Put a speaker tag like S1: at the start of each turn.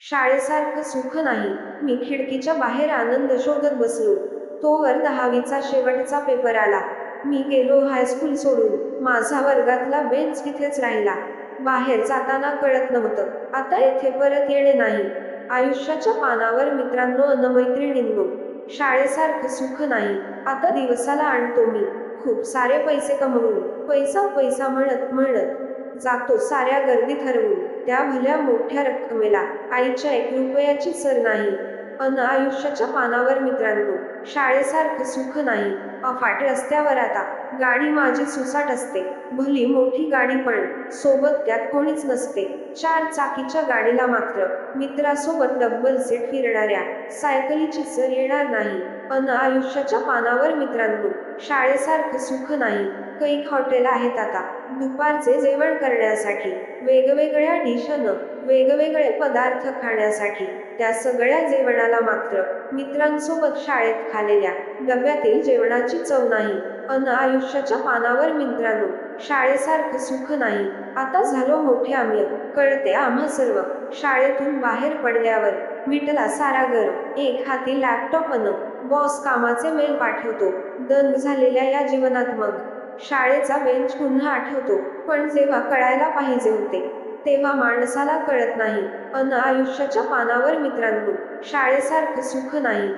S1: शाळेसारखं सुख नाही. मी खिडकीच्या बाहेर आनंद शोधत बसलो. तोवर दहावीचा शेवटचा पेपर आला. मी गेलो हायस्कूल सोडून. माझा वर्गातला बेंच तिथेच राहिला. बाहेर जाताना कळत नव्हतं. आता येथे परत येणे नाही. आयुष्याच्या पानावर मित्रांनो अन मैत्रिणींनो शाळेसारखं सुख नाही. आता दिवसाला आणतो मी. खूप सारे पैसे कमवून. पैसा पैसा म्हणत म्हणत. जातो साऱ्या गर्दीत हरवून त्या भल्या मोठ्या रक्कमेला आईच्या एक रुपयाची सर नाही. अन आयुष्याच्या पानावर मित्रांनो शाळेसारखं सुख नाही. अफाट रस्त्यावर आता गाडी माझी सुसाट असते. भली मोठी गाडी पण. सोबत त्यात कोणीच नसते. चार चाकीच्या गाडीला मात्र. मित्रासोबत डब्बल सीट फिरणाऱ्या सायकलीची सर येणार नाही. अन आयुष्याच्या पानावर मित्रांनो शाळेसारखं सुख नाही. कैक हॉटेल आहेत आता. दुपारचे जेवण करण्यासाठी. वेगवेगळ्या डिशन वेगवेगळे पदार्थ खाण्यासाठी. त्या सगळ्या जेवणाला मात्र मित्रांसोबत शाळेत खालेल्या डब्यातील जेवणाची चव नाही. अन आयुष्याच्या पानावर मित्रांनो शाळेसारखं सुख नाही. आता झालो मोठे आम्ही. कळते आम्हा सर्व. शाळेतून बाहेर पडल्यावर मिटला सारा घर. एक हाती लॅपटॉप अन बॉस कामाचे मेल पाठवतो. दंग झालेल्या या जीवनात मग. शाळेचा बेंच पुन्हा आठवतो. पण जेव्हा कळायला पाहिजे होते तेव्हा माणसाला कळत नाही. अन आयुष्याच्या पानावर मित्रांनो शाळेसारखं सुख नाही.